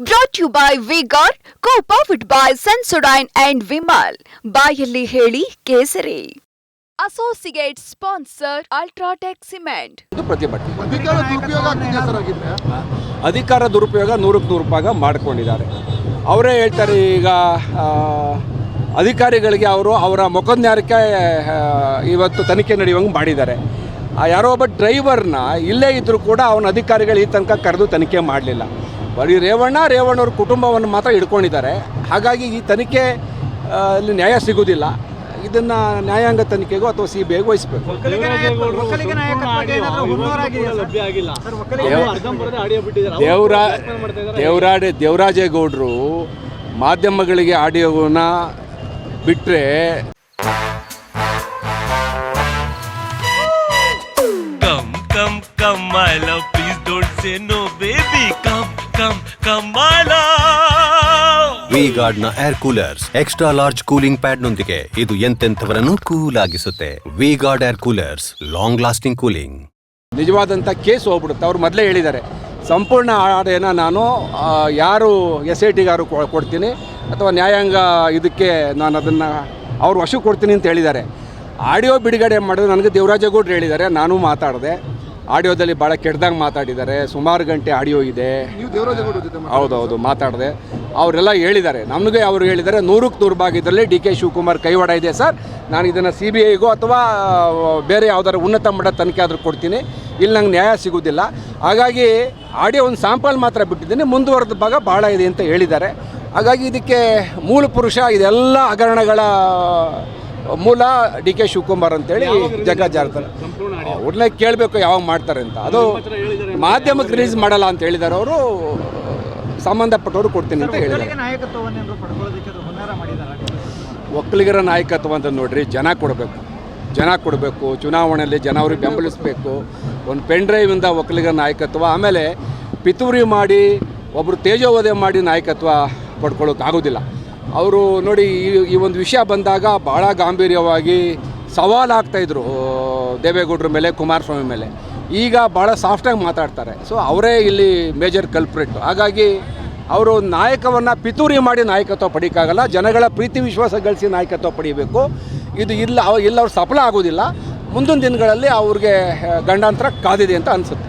Brought you by V Guard co powered by Sensodyne and Vimal ಬಾಯಲ್ಲಿ ಹೇಳಿ ಕೇಸರಿ. Associate sponsor UltraTech cement ಇದು ಪ್ರತಿಭಟನೆ. ಅಧಿಕಾರ ದುರುಪಯೋಗ ಆಗ್ತಿದೆ ಸರ್ ಆಗಿದ್ರೆ ಅಧಿಕಾರ ದುರುಪಯೋಗ ನೂರಕ್ಕೆ ನೂರು ಭಾಗ ಮಾಡ್ಕೊಂಡಿದ್ದಾರೆ. ಅವರೇ ಹೇಳ್ತಾರೆ ಈಗ ಆ, ಅಧಿಕಾರಿಗಳಿಗೆ ಅವರು ಅವರ ಮುಖನ್ಯಾರಕ್ಕೆ ಆ, ಇವತ್ತು ತನಿಖೆ ನಡೆಯುವಂಗೆ ಮಾಡಿದ್ದಾರೆ. ಆ ಯಾರೋ ಒಬ್ಬ ಡ್ರೈವರ್ನ ಇಲ್ಲೇ ಇದ್ದರೂ ಕೂಡ ಅವನ ಅಧಿಕಾರಿಗಳು ಈ ತನಕ ಕರೆದು ತನಿಖೆ ಮಾಡಲಿಲ್ಲ. ಬರೀ ರೇವಣ್ಣ ರೇವಣ್ಣವ್ರ ಕುಟುಂಬವನ್ನು ಮಾತ್ರ ಹಿಡ್ಕೊಂಡಿದ್ದಾರೆ. ಹಾಗಾಗಿ ಈ ತನಿಖೆ ಅಲ್ಲಿ ನ್ಯಾಯ ಸಿಗೋದಿಲ್ಲ. ಇದನ್ನು ನ್ಯಾಯಾಂಗ ತನಿಖೆಗೂ ಅಥವಾ ಸಿ ಬಿ ಐಗೂ ವಹಿಸಬೇಕು ದೇವರಾ ದೇವರಾಡೆ ದೇವರಾಜೇಗೌಡರು ಮಾಧ್ಯಮಗಳಿಗೆ ಆಡಿಯೋನ ಬಿಟ್ಟರೆ come come come I love. Don't say no, baby. Come, come, come, my love. V Guard air coolers extra large cooling pad ನೊಂದಿಗೆ ಇದು ಎಂತೆಂಥವರನ್ನು cool ಆಗಿಸುತ್ತೆ V Guard air coolers long lasting cooling ನಿಜವಾದಂಥ case ಹೋಗ್ಬಿಡುತ್ತೆ. ಅವ್ರು ಮೊದಲೇ ಹೇಳಿದ್ದಾರೆ. ಸಂಪೂರ್ಣ ಆಡೆನ ನಾನು ಆ, ಯಾರು ಎಸ್ ಐ ಟಿಗಾರು ಕೊಡ್ತೀನಿ ಅಥವಾ ನ್ಯಾಯಾಂಗ ಇದಕ್ಕೆ ನಾನು ಅದನ್ನು ಅವ್ರ ವಶಕ್ಕೆ ಕೊಡ್ತೀನಿ ಅಂತ ಹೇಳಿದ್ದಾರೆ. ಆಡಿಯೋ ಬಿಡುಗಡೆ ಮಾಡಿದ್ರೆ ನನಗೆ ದೇವರಾಜ ದೇವರಾಜೇಗೌಡರು ಹೇಳಿದ್ದಾರೆ. ನಾನು ಮಾತಾಡಿದೆ. ಆಡಿಯೋದಲ್ಲಿ ಭಾಳ ಕೆಟ್ಟದಾಗ ಮಾತಾಡಿದ್ದಾರೆ. ಸುಮಾರು ಗಂಟೆ ಆಡಿಯೋ ಇದೆ. ಹೌದೌದು ಮಾತಾಡಿದೆ. ಅವರೆಲ್ಲ ಹೇಳಿದ್ದಾರೆ. ನಮಗೆ ಅವರು ಹೇಳಿದ್ದಾರೆ ನೂರಕ್ಕೆ ನೂರು ಭಾಗ ಇದರಲ್ಲಿ ಡಿ ಕೆ ಶಿವಕುಮಾರ್ ಕೈವಾಡ ಇದೆ ಸರ್. ನಾನು ಇದನ್ನು ಸಿ ಬಿ ಐಗೋ ಅಥವಾ ಬೇರೆ ಯಾವುದಾದ್ರು ಉನ್ನತ ಮಟ್ಟ ತನಿಖೆ ಆದರೂ ಕೊಡ್ತೀನಿ. ಇಲ್ಲಿ ನಂಗೆ ನ್ಯಾಯ ಸಿಗೋದಿಲ್ಲ. ಹಾಗಾಗಿ ಆಡಿಯೋ ಒಂದು ಸ್ಯಾಂಪಲ್ ಮಾತ್ರ ಬಿಟ್ಟಿದ್ದೀನಿ. ಮುಂದುವರೆದ ಭಾಗ ಭಾಳ ಇದೆ ಅಂತ ಹೇಳಿದ್ದಾರೆ. ಹಾಗಾಗಿ ಇದಕ್ಕೆ ಮೂಲ ಪುರುಷ ಇದೆಲ್ಲ ಹಗರಣಗಳ ಮೂಲ ಡಿ ಕೆ ಶಿವಕುಮಾರ್ ಅಂತೇಳಿ ಜಗ ಜಾರ್ತಾರೆ ಅವ್ರನ್ನೇ ಕೇಳಬೇಕು ಯಾವಾಗ ಮಾಡ್ತಾರೆ ಅಂತ. ಅದು ಮಾಧ್ಯಮಕ್ಕೆ ರಿಲೀಸ್ ಮಾಡಲ್ಲ ಅಂತ ಹೇಳಿದ್ದಾರೆ ಅವರು ಸಂಬಂಧಪಟ್ಟವರು ಕೊಡ್ತೀನಿ ಅಂತ ಹೇಳಿದ್ದಾರೆ. ಒಕ್ಕಲಿಗರ ನಾಯಕತ್ವ ಅಂತ ನೋಡ್ರಿ ಜನ ಕೊಡಬೇಕು. ಜನ ಕೊಡಬೇಕು ಚುನಾವಣೆಯಲ್ಲಿ ಜನ ಅವ್ರಿಗೆ ಬೆಂಬಲಿಸಬೇಕು. ಒಂದು ಪೆನ್ ಡ್ರೈವಿಂದ ಒಕ್ಕಲಿಗರ ನಾಯಕತ್ವ ಆಮೇಲೆ ಪಿತೂರಿ ಮಾಡಿ ಒಬ್ಬರು ತೇಜೋವಧೆ ಮಾಡಿ ನಾಯಕತ್ವ ಪಡ್ಕೊಳ್ಳೋಕೆ ಆಗೋದಿಲ್ಲ ಅವರು ನೋಡಿ, ಈ ಒಂದು ವಿಷಯ ಬಂದಾಗ ಭಾಳ ಗಾಂಭೀರ್ಯವಾಗಿ ಸವಾಲು ಆಗ್ತಾಯಿದ್ರು ದೇವೇಗೌಡರ ಮೇಲೆ, ಕುಮಾರಸ್ವಾಮಿ ಮೇಲೆ. ಈಗ ಭಾಳ ಸಾಫ್ಟಾಗಿ ಮಾತಾಡ್ತಾರೆ. ಸೊ ಅವರೇ ಇಲ್ಲಿ ಮೇಜರ್ ಕಲ್ಪ್ರೇಟ್ ಹಾಗಾಗಿ ಅವರು ನಾಯಕವನ್ನು ಪಿತೂರಿ ಮಾಡಿ ನಾಯಕತ್ವ ಪಡೀಕಾಗಲ್ಲ, ಜನಗಳ ಪ್ರೀತಿ ವಿಶ್ವಾಸ ಗಳಿಸಿ ನಾಯಕತ್ವ ಪಡಿಬೇಕು. ಇದು ಇಲ್ಲ ಇಲ್ಲ, ಅವ್ರು ಸಫಲ ಆಗೋದಿಲ್ಲ. ಮುಂದಿನ ದಿನಗಳಲ್ಲಿ ಅವ್ರಿಗೆ ಗಂಡಾಂತರ ಕಾದಿದೆ ಅಂತ ಅನಿಸುತ್ತೆ.